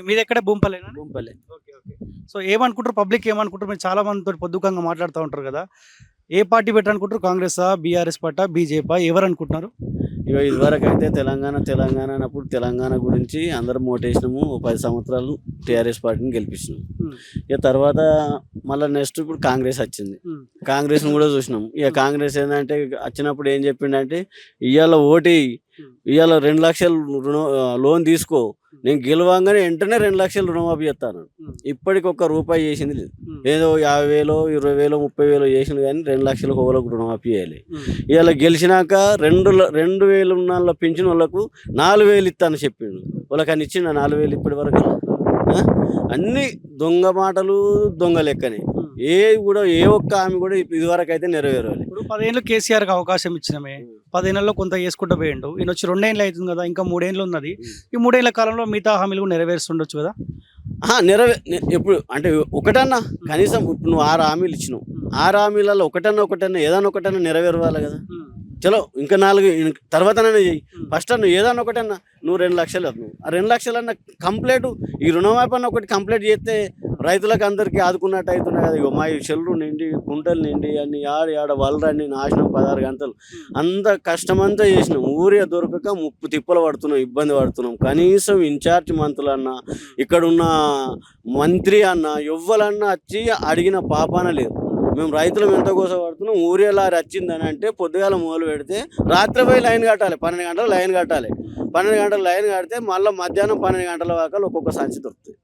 మీది ఎక్కడ భూంపల్లేనా? గుంపలే ఓకే ఓకే. సో ఏమనుకుంటారు? పబ్లిక్ ఏమనుకుంటారు? మీరు చాలా మందితో పొద్దుకంగా మాట్లాడుతూ ఉంటారు కదా. ఏ పార్టీ పెట్టాలనుకుంటారు కాంగ్రెసా బీఆర్ఎస్ పార్టీ బీజేపీ? ఎవరు అనుకుంటున్నారు ఇక ఇదివరకు అయితే తెలంగాణ తెలంగాణ అన్నప్పుడు తెలంగాణ గురించి అందరం ఓటేసినాము. ఓ పది సంవత్సరాలు టీఆర్ఎస్ పార్టీని గెలిపించినాం. Hmm. ఇక తర్వాత మళ్ళీ నెక్స్ట్ ఇప్పుడు కాంగ్రెస్ వచ్చింది. Hmm. కాంగ్రెస్ కూడా చూసినాం. ఇక కాంగ్రెస్ ఏంటంటే వచ్చినప్పుడు ఏం చెప్పిండంటే ఇవాళ ఓటి. ఇవాళ రెండు లక్షలు రుణ లోన్ తీసుకో. నేను గెలవంగానే వెంటనే రెండు లక్షలు రుణమాఫీ చేస్తాను. ఇప్పటికి ఒక్క రూపాయి చేసింది లేదు. ఏదో యాభై వేలు ఇరవై వేలు ముప్పై వేలు చేసింది కానీ రెండు లక్షలకు ఒకరికి రుణమాఫీ చేయాలి. ఇవాళ గెలిచినాక రెండు రెండు వేలు ఉన్న వాళ్ళ పింఛన్ వాళ్ళకు నాలుగు వేలు ఇస్తాను చెప్పిండు వాళ్ళకి అని ఇచ్చిండు ఆ నాలుగు వేలు ఇప్పటి వరకు? అన్ని దొంగ మాటలు దొంగ లెక్కనే. ఏ కూడా ఏ ఒక్క ఆమె కూడా ఇదివరకు అయితే నెరవేరాలి పదేళ్ళు కేసీఆర్కి అవకాశం ఇచ్చినమే. పదేళ్ళలో కొంత చేసుకుంటూ పోయిండు. ఈయన వచ్చి రెండేళ్ళు అవుతుంది కదా ఇంకా మూడేళ్ళు ఉన్నది. ఈ మూడేళ్ళ కాలంలో మిగతా హామీలు కూడా నెరవేరుస్తుండొచ్చు కదా? నెరవే ఎప్పుడు అంటే ఒకటన్నా కనీసం ఇప్పుడు నువ్వు ఆరు హామీలు ఇచ్చినావు. ఆరు హామీలలో ఒకటన్నా ఒకటన్నా ఏదన్నా ఒకటన్నా నెరవేరవాలి కదా? చలో ఇంకా నాలుగు తర్వాతనైనా చెయ్యి. ఫస్ట్ నువ్వు ఏదన్నా ఒకటన్నా నువ్వు రెండు లక్షలు నువ్వు ఆ రెండు లక్షలన్నా కంప్లీట్ ఈ రుణమాఫీ అన్న ఒకటి కంప్లీట్ చేస్తే రైతులకు అందరికీ ఆదుకున్నట్టు అవుతున్నాయి కదా ఇగో. మా ఈ చెల్లు నిండి కుంటలు నిండి అన్ని ఆడ ఆడ వలరన్ని నాశనం పదహారు గంటలు. అంత కష్టమంతా చేసినాం. ఊరే దొరకక ముప్పు తిప్పలు పడుతున్నాం ఇబ్బంది పడుతున్నాం. కనీసం ఇన్ఛార్జ్ మంత్రులన్నా ఇక్కడున్న మంత్రి అన్న ఎవ్వలన్నా వచ్చి అడిగిన పాపాన లేదు మేము రైతులం ఎంత కోసపడుతున్నాం ఊరే లారీ వచ్చిందని అంటే పొద్దుగాల మొదలు పెడితే రాత్రి పోయి లైన్ కట్టాలి. పన్నెండు గంటలు లైన్ కట్టాలి. పన్నెండు గంటలు లైన్ కడితే మళ్ళీ మధ్యాహ్నం పన్నెండు గంటల వరకు ఒక్కొక్క సంచి దొరుకుతుంది.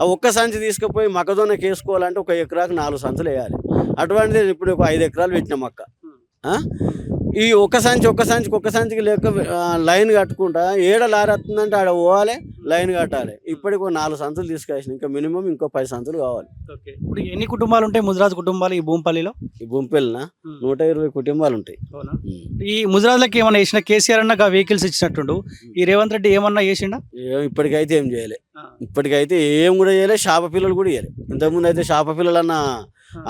ఆ ఒక్క సంచి తీసుకుపోయి మొక్కజొన్న కేసుకోవాలంటే ఒక ఎకరాకు నాలుగు సంచులు వేయాలి. అటువంటిది ఇప్పుడు ఒక ఐదు ఎకరాలు పెట్టిన మొక్క. ఈ ఒక్క సంచి ఒక్క సంచికి ఒక్క సంచికి లెక్క లైన్ కట్టుకుంటా. ఏడ లారీ వస్తుందంటే ఆడ పోవాలి లైన్ కట్టాలి. ఇప్పటికి ఒక నాలుగు సంచులు తీసుకొచ్చిన. ఇంకా మినిమం ఇంకో పది సంచులు కావాలి. ఓకే. ఇప్పుడు ఎన్ని కుటుంబాలు ఉంటాయి ముదిరాజ్ కుటుంబాలు ఈ భూంపల్లిలో? ఈ గుంపెళ్ళన నూట ఇరవై కుటుంబాలు ఉంటాయి. ఈ ముదిరాజ్లకి ఏమన్నా చేసిన కేసీఆర్ అన్న వెహికల్స్ ఇచ్చినట్టుండు. ఈ రేవంత్ రెడ్డి ఏమన్నా చేసిండా ఏం ఇప్పటికైతే ఏం చేయలే. ఇప్పటికైతే ఏం కూడా చేయలే షాప పిల్లలు కూడా చేయలే. ఇంతకుముందు అయితే షాప పిల్లలన్న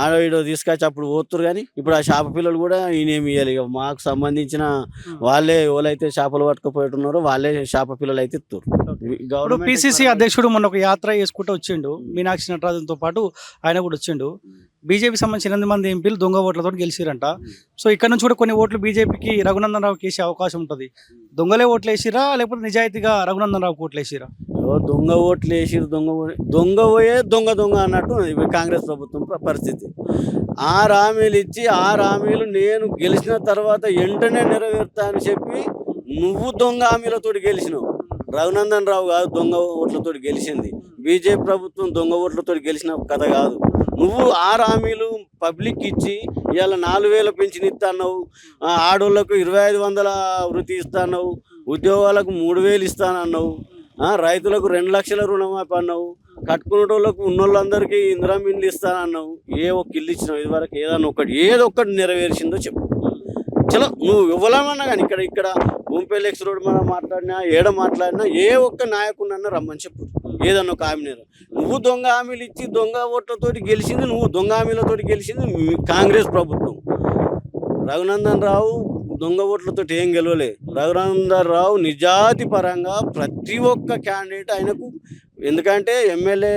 ఆడో ఈడో తీసుకొచ్చి అప్పుడు పోతురు కానీ ఇప్పుడు ఆ షాప పిల్లలు కూడా ఈయనేమి ఇవ్వాలి ఇక మాకు సంబంధించిన వాళ్ళే ఎవరైతే చేపలు పట్టుకుపోతున్నారో వాళ్ళే చేప పిల్లలు అయితే ఇస్తారు ఇప్పుడు పిసిసి అధ్యక్షుడు మొన్న ఒక యాత్ర చేసుకుంటూ వచ్చిండు. మీనాక్షి నటరాజన్తో పాటు ఆయన కూడా వచ్చిండు. బీజేపీ సంబంధించిన ఎనిమిది మంది ఎంపీలు దొంగ ఓట్లతో గెలిచిరంట. సో ఇక్కడ నుంచి కూడా కొన్ని ఓట్లు బీజేపీకి రఘునందన్ రావుకి వేసే అవకాశం ఉంటుంది. దొంగలే ఓట్లు వేసిరా లేకపోతే నిజాయితీగా రఘునందన్ రావుకి ఓట్లు వేసిరా దొంగ ఓట్లు వేసి దొంగ దొంగ పోయే దొంగ దొంగ అన్నట్టు కాంగ్రెస్ ప్రభుత్వం పరిస్థితి. ఆరు హామీలు ఇచ్చి ఆరు హామీలు నేను గెలిచిన తర్వాత వెంటనే నెరవేరుతా అని చెప్పి నువ్వు దొంగ హామీలతో గెలిచినావు. రఘునందన్ రావు కాదు దొంగ ఓట్లతో గెలిచింది. బీజేపీ ప్రభుత్వం దొంగ ఓట్లతో గెలిచిన కథ కాదు. నువ్వు ఆరు హామీలు పబ్లిక్ ఇచ్చి ఇవాళ నాలుగు వేల పెన్షన్ ఇస్తాన్నావు ఆడోళ్ళకు ఇరవై ఐదు వందల వృత్తి ఇస్తాన్నావు ఉద్యోగాలకు మూడు వేలు ఇస్తానన్నావు రైతులకు రెండు లక్షల రుణమాఫీ అన్నావు. కట్టుకునేటోళ్ళకు ఉన్నోళ్ళందరికీ ఇందిరా మిల్లు ఇస్తానన్నావు ఏ ఒక్క ఇల్లు ఇచ్చినావు ఇదివరకు? ఏదన్నా ఒకటి ఏదో ఒకటి నెరవేర్చిందో చెప్పు. చలో నువ్వు ఇవ్వలేమన్నా కానీ ఇక్కడ ఇక్కడ భూమిపల్లి ఎక్స్ రోడ్ మనం మాట్లాడినా ఏడ మాట్లాడినా ఏ ఒక్క నాయకుడినన్నా రమ్మని చెప్పు. ఏదన్నా ఒక హామీ నువ్వు దొంగ హామీలు ఇచ్చి దొంగ ఓట్లతోటి గెలిచింది నువ్వు దొంగ హామీలతోటి గెలిచింది కాంగ్రెస్ ప్రభుత్వం. రఘునందన్ రావు దొంగ ఓట్లతో ఏం గెలవలే. రఘునందన్ రావు నిజాతి పరంగా ప్రతి ఒక్క క్యాండిడేట్ ఆయనకు ఎందుకంటే ఎమ్మెల్యే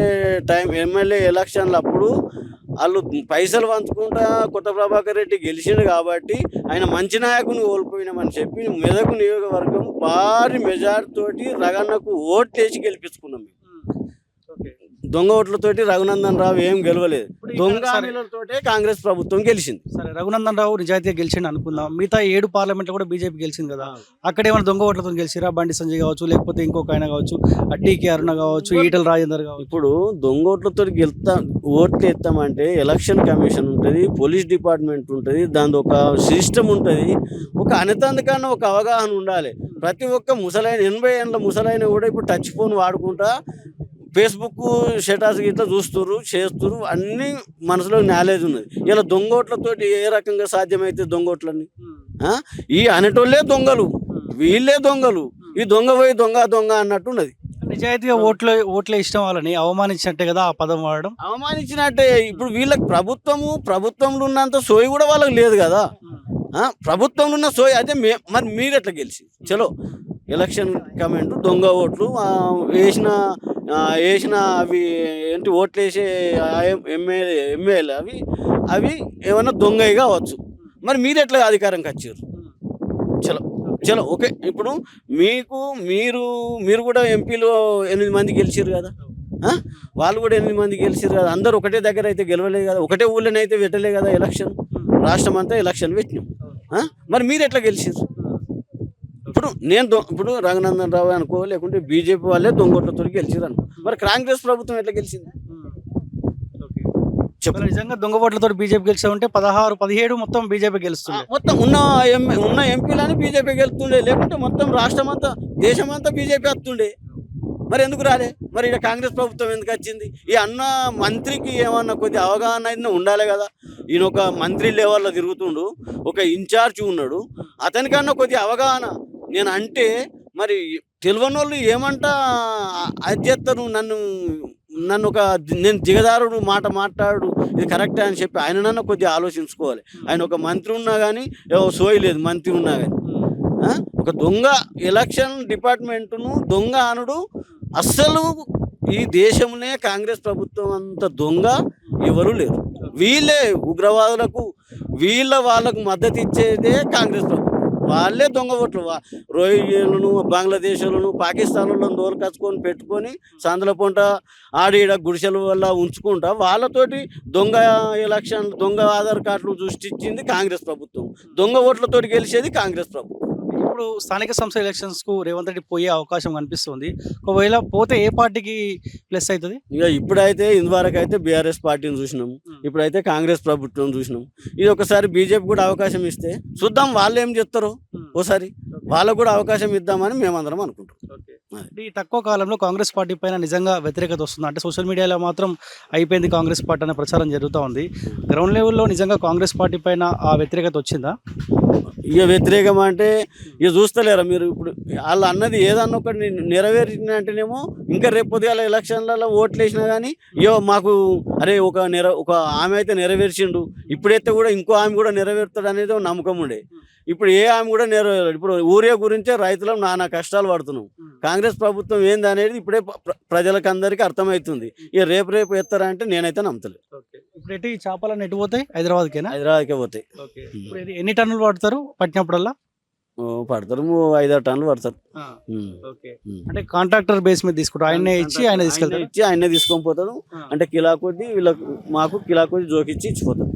టైం ఎమ్మెల్యే ఎలక్షన్లు అప్పుడు వాళ్ళు పైసలు పంచుకుంటా కొత్త ప్రభాకర్ రెడ్డి గెలిచిండు కాబట్టి ఆయన మంచి నాయకుని కోల్పోయినామని చెప్పి మెదకు నియోజకవర్గం భారీ మెజార్టీ తోటి రగన్నకు ఓట్లేసి గెలిపించుకున్నాం మేము. దొంగ ఓట్లతోటి రఘునందన్ రావు ఏం గెలవలేదు. దొంగ. హామీలతోటే కాంగ్రెస్ ప్రభుత్వం గెలిచింది. సరే రఘునందన్ రావు నిజాయితీగా గెలిచిండు అనుకుందాం. మిగతా ఏడు పార్లమెంట్లో కూడా బీజేపీ గెలిచింది కదా. అక్కడ ఏమైనా దొంగ ఓట్లతో గెలిచిరా? బండి సంజయ్ కావచ్చు లేకపోతే ఇంకొక ఆయన కావచ్చు టీకే అరుణ కావచ్చు ఈటల రాజేందర్ కావచ్చు. ఇప్పుడు దొంగ ఓట్లతో గెలుతా ఓట్లు ఎత్తామంటే ఎలక్షన్ కమిషన్ ఉంటుంది పోలీస్ డిపార్ట్మెంట్ ఉంటుంది దాని ఒక సిస్టమ్ ఉంటుంది ఒక అనతందుకన్నా ఒక అవగాహన ఉండాలి. ప్రతి ఒక్క ముసలైన ఎనభై ఏళ్ళ ముసలైన కూడా ఇప్పుడు టచ్ ఫోన్ వాడుకుంటా ఫేస్బుక్ స్టేటస్ గిట్లా చూస్తుర్రు చేస్తుర్రు అన్ని మనసులో నాలెడ్జ్ ఉన్నది. ఇలా దొంగోట్లతోటి ఏ రకంగా సాధ్యమైతే దొంగోట్లని ఆ? ఈ అనేటోళ్ళే దొంగలు వీళ్ళే దొంగలు ఈ దొంగ పోయి దొంగ దొంగ అన్నట్టు ఉన్నది. నిజాయితీగా ఓట్లు ఓట్లే ఇష్టం వాళ్ళని అవమానించినట్టే కదా ఆ పదం వాడడం? అవమానించినట్టే ఇప్పుడు వీళ్ళకి ప్రభుత్వము ప్రభుత్వంలో ఉన్నంత సోయి కూడా వాళ్ళకి లేదు కదా. ప్రభుత్వంలో ఉన్న సోయి అదే మే మరి మీరు ఎట్లా గెలిచి చలో ఎలక్షన్ కమెంట్ దొంగ ఓట్లు వేసిన వేసిన అవి ఏంటి ఓట్లు వేసే ఎమ్మెల్యే ఎమ్మెల్యే అవి అవి ఏమైనా దొంగవి కావచ్చు. మరి మీరు ఎట్లా అధికారంకి వచ్చారు? చలో చలో ఓకే. ఇప్పుడు మీకు మీరు మీరు కూడా ఎంపీలు ఎనిమిది మంది గెలిచారు కదా? వాళ్ళు కూడా ఎనిమిది మంది గెలిచారు కదా? అందరూ ఒకటే దగ్గర అయితే గెలవలేదు కదా? ఒకటే ఊళ్ళోనైతే పెట్టలే కదా ఎలక్షన్? రాష్ట్రం అంతా ఎలక్షన్ పెట్టినాం. మరి మీరు ఎట్లా గెలిచారు ఇప్పుడు నేను దొ- ఇప్పుడు రంగనందన్ రావు అనుకో లేకుంటే బీజేపీ వాళ్ళే దొంగోట్లతో గెలిచారు అనుకో మరి కాంగ్రెస్ ప్రభుత్వం ఎట్లా గెలిచింది? చెప్పు మరి నిజంగా దొంగ ఓట్లతో బీజేపీ గెలిచా ఉంటే పదహారు పదిహేడు మొత్తం బీజేపీ గెలుస్తుంది మొత్తం ఉన్న ఉన్న ఎంపీలని బీజేపీ గెలుతుండే లేకుంటే మొత్తం రాష్ట్రం అంతా దేశం అంతా బీజేపీ వస్తుండే మరి ఎందుకు రాలే? మరి ఇక్కడ కాంగ్రెస్ ప్రభుత్వం ఎందుకు వచ్చింది? ఈ అన్న మంత్రికి ఏమన్నా కొద్ది అవగాహన అయినా ఉండాలి కదా. ఈయన ఒక మంత్రి లెవెల్లో తిరుగుతుండు ఒక ఇన్ఛార్జ్ ఉన్నాడు. అతనికన్నా కొద్ది అవగాహన. నేను అంటే మరి తెలియని వాళ్ళు ఏమంటా చేస్తారు నన్ను నన్ను ఒక నేను దిగదారుడు మాట మాట్లాడు ఇది కరెక్టే అని చెప్పి ఆయననన్నా కొద్దిగా ఆలోచించుకోవాలి. ఆయన ఒక మంత్రి ఉన్నా కానీ ఏవో సోయి లేదు మంత్రి ఉన్నా కానీ? ఒక దొంగ ఎలక్షన్ డిపార్ట్మెంట్ను దొంగ అనుడు. అస్సలు ఈ దేశంలో కాంగ్రెస్ ప్రభుత్వం అంత దొంగ ఎవరు లేరు. వీళ్ళే ఉగ్రవాదులకు వీళ్ళ వాళ్ళకు మద్దతు ఇచ్చేదే కాంగ్రెస్ ప్రభుత్వం. వాళ్ళే దొంగ ఓట్లు. వా- బంగ్లాదేశ్లను పాకిస్తాన్లను దోలుకచ్చుకొని పెట్టుకొని సందుల పొంట ఆడీడ గుడిసెల వల్ల ఉంచుకుంటా వాళ్ళతోటి దొంగ ఎలక్షన్ దొంగ ఆధార్ కార్డులు సృష్టించింది కాంగ్రెస్ ప్రభుత్వం. దొంగ ఓట్లతోటి గెలిచేది కాంగ్రెస్ ప్రభుత్వం. ఇప్పుడు స్థానిక సంస్థ ఎలక్షన్స్కు రేవంత్ రెడ్డి పోయే అవకాశం కనిపిస్తుంది. ఒకవేళ పోతే ఏ పార్టీకి ప్లస్ అవుతుంది? ఇక ఇప్పుడైతే ఇంతవరకు అయితే బీఆర్ఎస్ పార్టీని చూసినాం. ఇప్పుడైతే కాంగ్రెస్ ప్రభుత్వం చూసినాం. ఇది ఒకసారి బీజేపీ కూడా అవకాశం ఇస్తే చూద్దాం వాళ్ళు ఏం చెప్తారో ఓసారి వాళ్ళకు కూడా అవకాశం ఇద్దామని మేమందరం అనుకుంటాం ఈ తక్కువ కాలంలో కాంగ్రెస్ పార్టీ పైన నిజంగా వ్యతిరేకత వస్తుంది. అంటే సోషల్ మీడియాలో మాత్రం అయిపోయింది కాంగ్రెస్ పార్టీ అనే ప్రచారం జరుగుతూ ఉంది. గ్రౌండ్ లెవెల్లో నిజంగా కాంగ్రెస్ పార్టీ పైన ఆ వ్యతిరేకత వచ్చిందా? ఇక వ్యతిరేకం అంటే ఇక చూస్తలేరా మీరు? ఇప్పుడు వాళ్ళు అన్నది ఏదన్నా ఒకటి నెరవేర్చిన అంటేనేమో ఇంకా రేపు పొద్దుగాల ఎలక్షన్లలో ఓట్లు వేసినా కానీ ఇయో మాకు అరే ఒక నెర ఒక ఆమె అయితే నెరవేర్చిండు. ఇప్పుడైతే కూడా ఇంకో ఆమె కూడా నెరవేరుతాడు అనేది నమ్మకం ఉండే. ఇప్పుడు ఏ ఆమె కూడా నెరవేరాడు ఇప్పుడు ఊరే గురించే రైతులం నానా కష్టాలు పడుతున్నాం. కాంగ్రెస్ ప్రభుత్వం ఏంది అనేది ఇప్పుడే ప్ర- ప్రజలకు అందరికీ అర్థమవుతుంది. ఇక రేపు రేపు ఎత్తారా అంటే నేనైతే నమ్మతలేదు ఇప్పుడు ఎటు ఈ చేపలను ఎటు పోతాయి? హైదరాబాద్కేనా? హైదరాబాద్కే పోతాయి. ఎన్ని టన్నులు పడతారు పట్టినప్పుడల్లా? పడతారు ఐదారు టన్నులు పడతారు. అంటే కాంట్రాక్టర్ బేస్ మీద తీసుకుంటారు. ఆయన్నే ఇచ్చి ఆయన తీసుకెళ్తారు. ఇచ్చి ఆయన తీసుకొని పోతాడు అంటే కిలా కొద్ది వీళ్ళకు మాకు కిలా కొద్ది జోకిచ్చి ఇచ్చిపోతాడు